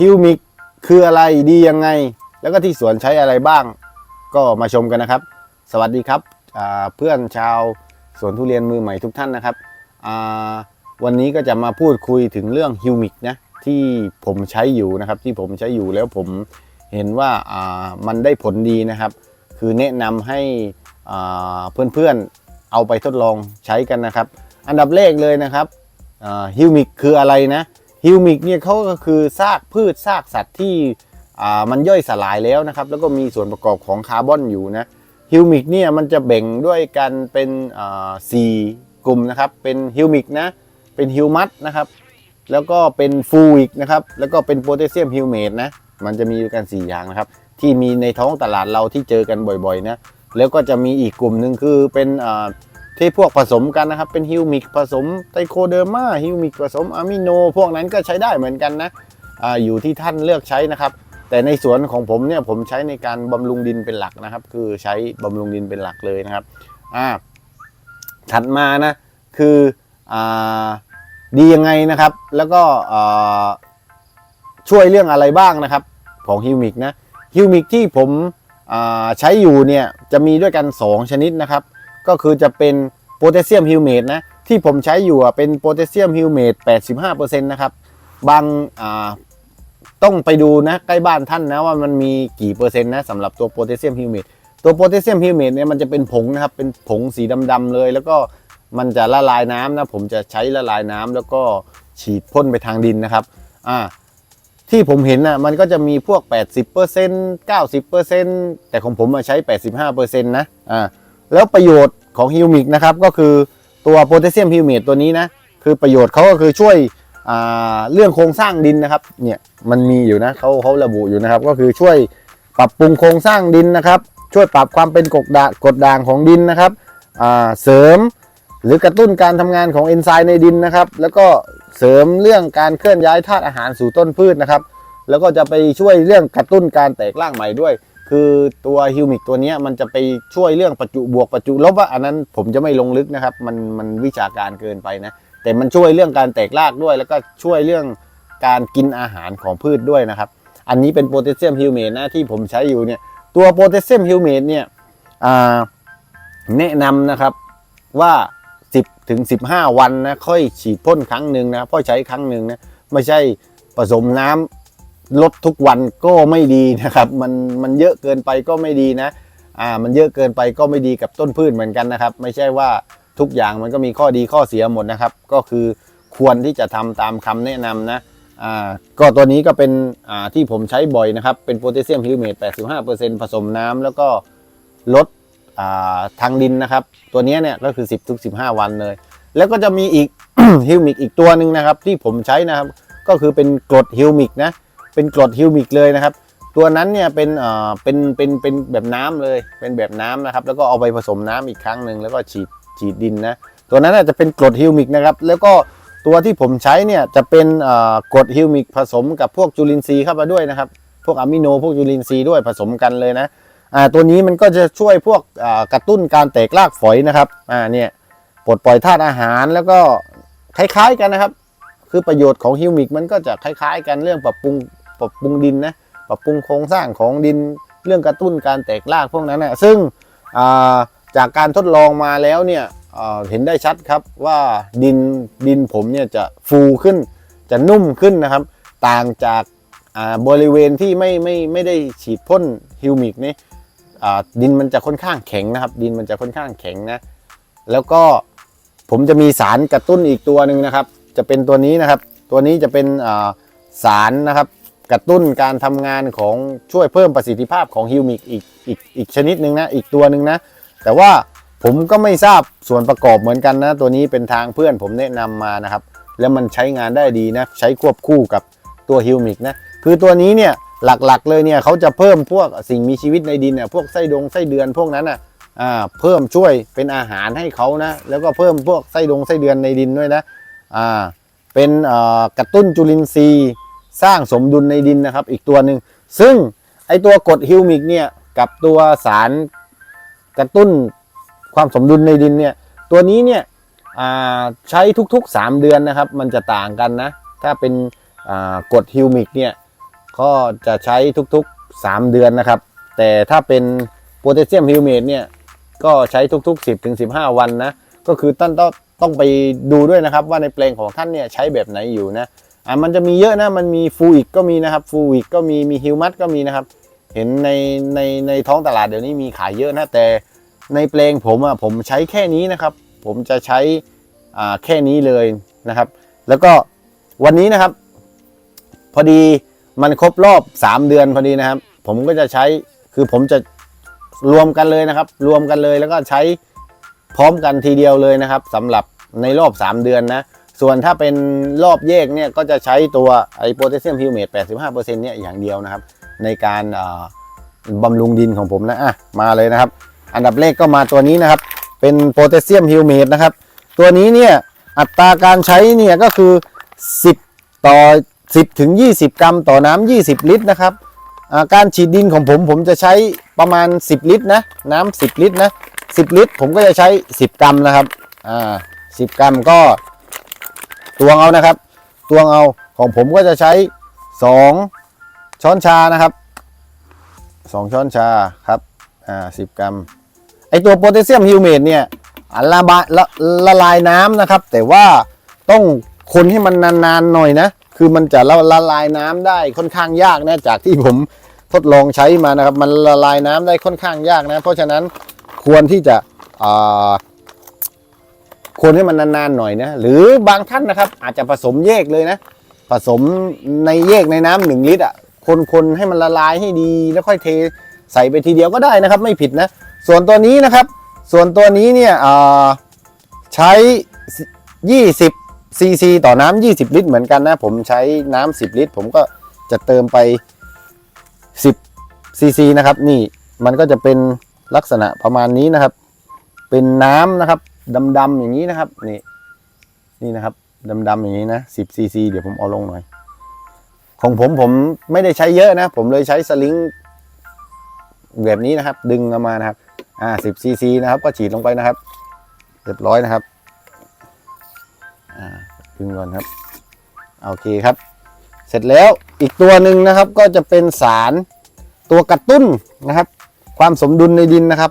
ฮิวมิกคืออะไรดียังไง แล้วก็ที่สวนใช้อะไรบ้าง ก็มาชมกันนะครับ สวัสดีครับเพื่อนชาวสวนทุเรียนมือใหม่ทุกท่านนะครับ วันนี้ก็จะมาพูดคุยถึงเรื่องฮิวมิกนะที่ผมใช้อยู่นะครับที่ผมใช้อยู่แล้วผมเห็นว่ามันได้ผลดีนะครับ คือแนะนำให้อ่าเพื่อนๆเอาไปทดลองใช้กันนะครับ อันดับแรกเลยนะครับฮิวมิกคืออะไรนะ ฮิวมิกเนี่ยเขาก็คือซากพืชซากสัตว์ที่อ่ามันย่อยสลายแล้วนะครับ แล้วก็มีส่วนประกอบของคาร์บอนอยู่นะฮิวมิกเนี่ยมันจะแบ่งด้วยกันเป็นอ่าสี่กลุ่มนะครับ เป็นฮิวมิกนะเป็นฮิวมัสนะครับแล้วก็เป็นฟูอิกนะครับ แล้วก็เป็นโพแทสเซียมฮิวเมตนะ มันจะมีอยู่กัน 4 อย่างนะครับ ที่มีในท้องตลาดเราที่เจอกันบ่อยๆนะ แล้วก็จะมีอีกกลุ่มหนึ่งคือเป็นอ่า ที่พวกผสมกันนะครับ เป็นฮิวมิกผสมไตโคเดอร์มาฮิวมิกผสมอะมิโน พวกนั้นก็ใช้ได้เหมือนกันนะออยู่ที่ท่านเลือกใช้นะครับ แต่ในสวนของผมเนี่ยผมใช้ในการบำรุงดินเป็นหลักนะครับ คือใช้บำรุงดินเป็นหลักเลยนะครับอ่าถัดมานะคืออ่าดียังไงนะครับ แล้วก็ช่วยเรื่องอะไรบ้างนะครับ ของฮิวมิกนะฮิวมิกที่ผมใช้อยู่เนี่ยจะมีด้วยกัน 2 ชนิดนะครับ ก็คือจะเป็นโพแทสเซียมฮิวเมตนะที่ผมใช้อยู่เป็นโพแทสเซียมฮิวเมต85%นะครับบางาต้องไปดูนะใกล้บ้านท่านนะว่ามันมีกี่เปอร์เซ็นต์นะสำหรับตัวโพแทสเซียมฮิวเมตตัวโพแทสเซียมฮิวเมตเนี่ยมันจะเป็นผงนะครับเป็นผงสีดำๆเลย แล้วก็มันจะละลายน้ำนะผมจะใช้ละลายน้ำแล้วก็ฉีดพ่นไปทางดินนะครับอ่าที่ผมเห็นนะมันก็จะมีพวก 80% 90%แต่ของผมมาใช้ 85%นะอ่า แล้วประโยชน์ของฮิวมิกนะครับก็คือตัวโพแทสเซียมฮิวเมตตัวนี้นะคือประโยชน์เขาก็คือช่วยเรื่องโครงสร้างดินนะครับเนี่ยมันมีอยู่นะเขาเขาระบุอยู่นะครับ ก็คือช่วยปรับปรุงโครงสร้างดินนะครับ ช่วยปรับความเป็นกดด่างกดด่างของดินนะครับเสริมหรือกระตุ้นการทำงานของเอนไซม์ในดินนะครับ แล้วก็เสริมเรื่องการเคลื่อนย้ายธาตุอาหารสู่ต้นพืชนะครับ แล้วก็จะไปช่วยเรื่องกระตุ้นการแตกร่างใหม่ด้วย คือตัวฮิวมิกตัวนี้มันจะไปช่วยเรื่องประจุบวกประจุลบอะอันนั้นผมจะไม่ลงลึกนะครับ มันมันวิชาการเกินไปนะ แต่มันช่วยเรื่องการแตกรากด้วย แล้วก็ช่วยเรื่องการกินอาหารของพืชด้วยนะครับ อันนี้เป็นโพแทสเซียมฮิวเมตนะที่ผมใช้อยู่เนี่ย ตัวโพแทสเซียมฮิวเมตเนี่ยแนะนำนะครับว่า 10ถึง15 วันนะค่อยฉีดพ่นครั้งหนึ่งนะพ่อใช้ครั้งหนึ่งนะไม่ใช่ผสมน้ำ ลดทุกวันก็ไม่ดีนะครับมันมันเยอะเกินไปก็ไม่ดีนะอ่ามันเยอะเกินไปก็ไม่ดีกับต้นพืชเหมือนกันนะครับ ไม่ใช่ว่าทุกอย่างมันก็มีข้อดีข้อเสียหมดนะครับ ก็คือควรที่จะทำตามคำแนะนำนะอ่าก็ตัวนี้ก็เป็นอ่าที่ผมใช้บ่อยนะครับ เป็นโพแทสเซียมฮิวเมต85%ผสมน้ำแล้วก็ลดอ่าทางดินนะครับ ตัวนี้เนี่ยก็คือ 10ทุก15 วันเลย แล้วก็จะมีอีกฮิวมิกอีกตัวหนึ่งนะครับ ที่ผมใช้นะครับ ก็คือเป็นกรดฮิวมิกนะ เป็นกรดฮิวมิกเลยนะครับ ตัวนั้นเนี่ยเป็นอ่าเป็นเป็นเป็นแบบน้ำเลย เป็นแบบน้ำนะครับ แล้วก็เอาไปผสมน้ำอีกครั้งหนึ่งแล้วก็ฉีดฉีดดินนะ ตัวนั้นน่ะจะเป็นกรดฮิวมิกนะครับ แล้วก็ตัวที่ผมใช้เนี่ยจะเป็นอ่ากรดฮิวมิกผสมกับพวกจุลินทรีย์เข้ามาด้วยนะครับ พวกอะมิโนพวกจุลินทรีย์ด้วยผสมกันเลยนะอ่าตัวนี้มันก็จะช่วยพวกอ่ากระตุ้นการแตกรากฝอยนะครับอ่าเนี่ยปลดปล่อยธาตุอาหารแล้วก็คล้ายๆกันนะครับ คือประโยชน์ของฮิวมิกมันก็จะคล้ายๆกันเรื่องปรับปรุง ปรับปรุงดินนะปรับปรุงโครงสร้างของดินเรื่องกระตุ้นการแตกรากพวกนั้นนะซึ่งาจากการทดลองมาแล้วเนี่ยเห็นได้ชัดครับว่าดินดินผมเนี่ยจะฟูขึ้น จะนุ่มขึ้นนะครับ ต่างจากาบริเวณที่ไม่ไม่ไม่ได้ฉีดพ่นฮิวมิกนี่ดินมันจะค่อนข้างแข็งนะครับ ดินมันจะค่อนข้างแข็งนะแล้วก็ผมจะมีสารกระตุ้นอีกตัวหนึ่งนะครับ จะเป็นตัวนี้นะครับ ตัวนี้จะเป็นาสารนะครับ กระตุ้นการทำงานของช่วยเพิ่มประสิทธิภาพของฮิวมิกอีกอีกอีกชนิดหนึ่งนะ อีกตัวหนึ่งนะ แต่ว่าผมก็ไม่ทราบส่วนประกอบเหมือนกันนะ ตัวนี้เป็นทางเพื่อนผมแนะนำมานะครับ แล้วมันใช้งานได้ดีนะ ใช้ควบคู่กับตัวฮิวมิกนะ คือตัวนี้เนี่ยหลักๆเลยเนี่ยเขาจะเพิ่มพวกสิ่งมีชีวิตในดินเนี่ยพวกไส้ดงไส้เดือนพวกนั้นอะอ่าเพิ่มช่วยเป็นอาหารให้เขานะ แล้วก็เพิ่มพวกไส้ดงไส้เดือนในดินด้วยนะอ่าเป็นกระตุ้นจุลินทรีย์ สร้างสมดุลในดินนะครับ อีกตัวหนึ่งซึ่งไอตัวกรดฮิวมิกเนี่ยกับตัวสารกระตุ้นความสมดุลในดินเนี่ยตัวนี้เนี่ยใช้ทุกๆ 3 เดือนนะครับ มันจะต่างกันนะ ถ้าเป็นกรดฮิวมิกเนี่ยก็จะใช้ทุกๆ 3 เดือนนะครับ แต่ถ้าเป็นโพแทสเซียมฮิวเมตเนี่ยก็ใช้ทุก ๆ 10ถึง15 วันนะ ก็คือท่านต้องต้องไปดูด้วยนะครับว่าในแปลงของท่านเนี่ยใช้แบบไหนอยู่นะ อะมันจะมีเยอะนะมันมีฟูอิกก็มีนะครับฟูอิกก็มีมีฮิวมัสก็มีนะครับ เห็นในในในท้องตลาดเดี๋ยวนี้มีขายเยอะนะแต่ในแปลงผมอะผมใช้แค่นี้นะครับ ผมจะใช้อ่าแค่นี้เลยนะครับ แล้วก็วันนี้นะครับ พอดีมันครบรอบ 3 เดือนพอดีนะครับ ผมก็จะใช้คือผมจะรวมกันเลยนะครับ รวมกันเลยแล้วก็ใช้พร้อมกันทีเดียวเลยนะครับสำหรับในรอบ 3 เดือนนะ ส่วนถ้าเป็นรอบแยกเนี่ยก็จะใช้ตัวไอโพแทสเซียมฮิวเมต85%เนี่ยอย่างเดียวนะครับ ในการบำรุงดินของผมนะอะมาเลยนะครับ อันดับแรกก็มาตัวนี้นะครับ เป็นโพแทสเซียมฮิวเมตนะครับ ตัวนี้เนี่ยอัตราการใช้เนี่ยก็คือ 10 ต่อ 10ถึง20 กรัมต่อน้ำ20 ลิตรนะครับการฉีดดินของผมผมจะใช้ประมาณ 10 ลิตรนะน้ำ10 ลิตรนะ10 ลิตร ผมก็จะใช้ 10 กรัมนะครับอ่า10 กรัมก็ ตวงเอานะครับ ตวงเอาของผมก็จะใช้ 2 ช้อนชานะครับ 2 ช้อนชาครับอ่า10กรัมไอตัวโพแทสเซียมฮิวเมตเนี่ยอะละบายละละลายน้ำนะครับ แต่ว่าต้องคนให้มันนานๆหน่อยนะ คือมันจะละละลายน้ำได้ค่อนข้างยากนะจากที่ผมทดลองใช้มานะครับ มันละลายน้ำได้ค่อนข้างยากนะ เพราะฉะนั้นควรที่จะอ่า ควรให้มันนานๆหน่อยนะ หรือบางท่านนะครับ อาจจะผสมแยกเลยนะ ผสมในแยกในน้ำหนึ่งลิตรอะคนๆให้มันละลายให้ดีแล้วค่อยเทใส่ไปทีเดียวก็ได้นะครับ ไม่ผิดนะ ส่วนตัวนี้นะครับ ส่วนตัวนี้เนี่ยอ่าใช้ 20ซีซีต่อน้ำ20 ลิตรเหมือนกันนะ ผมใช้น้ำ10 ลิตร ผมก็จะเติมไป 10ซีซีนะครับ นี่มันก็จะเป็นลักษณะประมาณนี้นะครับ เป็นน้ำนะครับ ดำๆอย่างนี้นะครับ นี่ นี่นะครับดำๆอย่างนี้นะ10ซีซีเดี๋ยวผมเอาลงหน่อย ของผมผมไม่ได้ใช้เยอะนะ ผมเลยใช้สลิงแบบนี้นะครับ ดึงออกมานะครับ อ่า10ซีซีนะครับ ก็ฉีดลงไปนะครับเรียบร้อยนะครับ อ่าดึงก่อนครับโอเคครับ เสร็จแล้วอีกตัวหนึ่งนะครับ ก็จะเป็นสารตัวกระตุ้นนะครับ ความสมดุลในดินนะครับ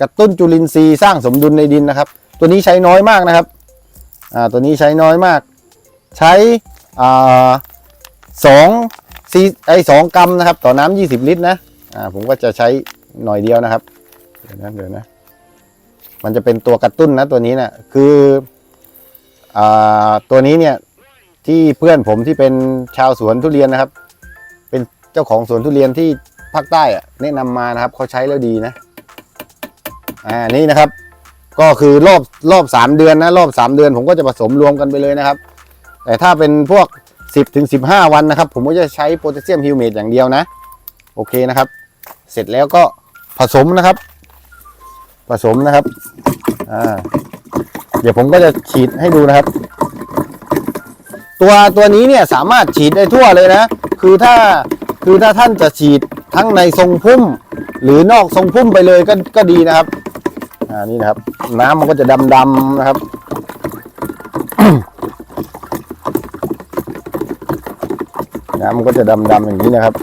กระตุ้นจุลินทรีย์สร้างสมดุลในดินนะครับ ตัวนี้ใช้น้อยมากนะครับอ่าตัวนี้ใช้น้อยมาก ใช้อ่าสองซีไอสองกรัมนะครับ ต่อน้ำยี่สิบลิตรนะอ่าผมก็จะใช้หน่อยเดียวนะครับเดี๋ยวนะเดี๋ยวนะมันจะเป็นตัวกระตุ้นนะตัวนี้นะคืออ่าตัวนี้เนี่ยที่เพื่อนผมที่เป็นชาวสวนทุเรียนนะครับ เป็นเจ้าของสวนทุเรียนที่ภาคใต้อะแนะนำมานะครับเขาใช้แล้วดีนะ อ่านี่นะครับ ก็คือรอบรอบสามเดือนนะรอบสามเดือนผมก็จะผสมรวมกันไปเลยนะครับ แต่ถ้าเป็นพวก 10ถึง15 วันนะครับ ผมก็จะใช้โพแทสเซียมฮิวเมตอย่างเดียวนะ โอเคนะครับ เสร็จแล้วก็ผสมนะครับ ผสมนะครับอ่าเดี๋ยวผมก็จะฉีดให้ดูนะครับ ตัวตัวนี้เนี่ยสามารถฉีดได้ทั่วเลยนะ คือถ้าคือถ้าท่านจะฉีดทั้งในทรงพุ่ม หรือนอกทรงพุ่มไปเลยก็ก็ดีนะครับ อ่านี่นะครับ น้ำมันก็จะดำๆนะครับน้ำมันก็จะดำๆอย่างนี้นะครับ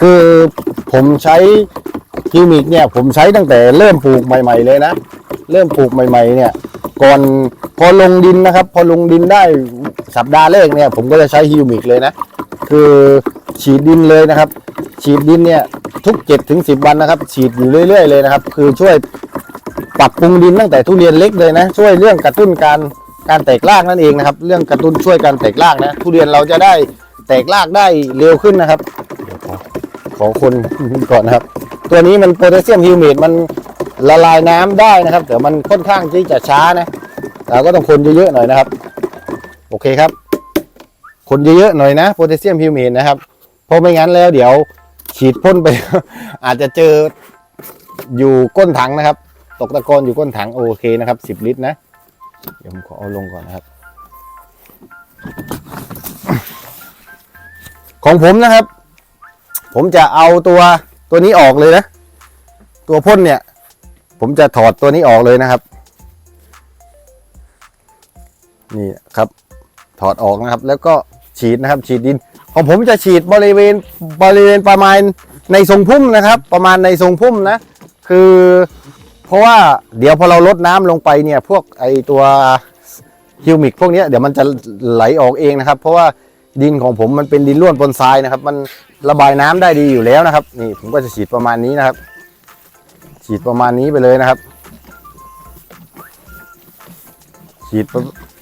คือผมใช้คิวมิกเนี่ยผมใช้ตั้งแต่เริ่มปลูกใหม่ ๆ เลยนะ เริ่มปลูกใหม่ ๆ เนี่ย ก่อนพอลงดินนะครับ พอลงดินได้สัปดาห์แรกเนี่ย ผมก็จะใช้ฮิวมิกเลยนะ คือฉีดดินเลยนะครับ ฉีดดินเนี่ยทุก7ถึง10วันนะครับ ฉีดอยู่เรื่อย ๆ เลยนะครับ คือช่วยปรับปรุงดินตั้งแต่ทุเรียนเล็กเลยนะ ช่วยเรื่องกระตุ้นการการแตกรากนั่นเองนะครับ เรื่องกระตุ้นช่วยการแตกรากนะ ทุเรียนเราจะได้แตกรากได้เร็วขึ้นนะครับขอคนก่อนนะครับ ตัวนี้มันโพแทสเซียมฮิวเมตมันละลายน้ำได้นะครับแต่มันค่อนข้างที่จะช้านะเราก็ต้องคนเยอะๆหน่อยนะครับ โอเคครับ คนเยอะๆหน่อยนะโพแทสเซียมฮิวเมตนะครับ เพราะไม่งั้นแล้วเดี๋ยวฉีดพ่นไป อาจจะเจออยู่ก้นถังนะครับ ตกตะกอนอยู่ก้นถังโอเคนะครับสิบลิตรนะ เดี๋ยวผมขอเอาลงก่อนนะครับ ของผมนะครับ ผมจะเอาตัวตัวนี้ออกเลยนะ ตัวพ่นเนี่ย ผมจะถอดตัวนี้ออกเลยนะครับ นี่ครับถอดออกนะครับ แล้วก็ ฉีดนะครับ ฉีดดิน ของผมจะฉีดบริเวณบริเวณประมาณในทรงพุ่มนะครับ ประมาณในทรงพุ่มนะ คือ เพราะว่าเดี๋ยวพอเราลดน้ำลงไปเนี่ยพวกไอตัวฮิวมิกพวกนี้เดี๋ยวมันจะไหลออกเองนะครับ เพราะว่าดินของผมมันเป็นดินร่วนปนทรายนะครับ มันระบายน้ำได้ดีอยู่แล้วนะครับ นี่ผมก็จะฉีดประมาณนี้นะครับ ฉีดประมาณนี้ไปเลยนะครับ ฉีดไป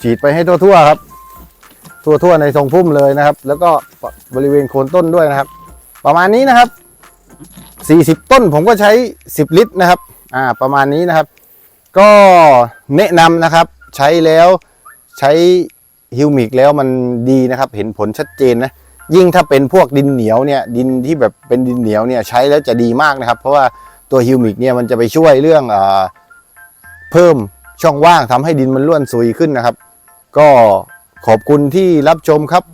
ฉีดไปให้ทั่วๆครับ ทั่วๆในทรงพุ่มเลยนะครับ แล้วก็บริเวณโคนต้นด้วยนะครับ ประมาณนี้นะครับ 40 ต้นผมก็ใช้ 10 ลิตรนะครับอ่าประมาณนี้นะครับ ก็แนะนำนะครับใช้แล้วใช้ฮิวมิกแล้วมันดีนะครับ เห็นผลชัดเจนนะยิ่งถ้าเป็นพวกดินเหนียวเนี่ยดินที่แบบเป็นดินเหนียวเนี่ยใช้แล้วจะดีมากนะครับ เพราะว่าตัวฮิวมิกเนี่ยมันจะไปช่วยเรื่องอาเพิ่มช่องว่างทำให้ดินมันร่วนซุยขึ้นนะครับ ก็ ขอบคุณที่รับชมครับ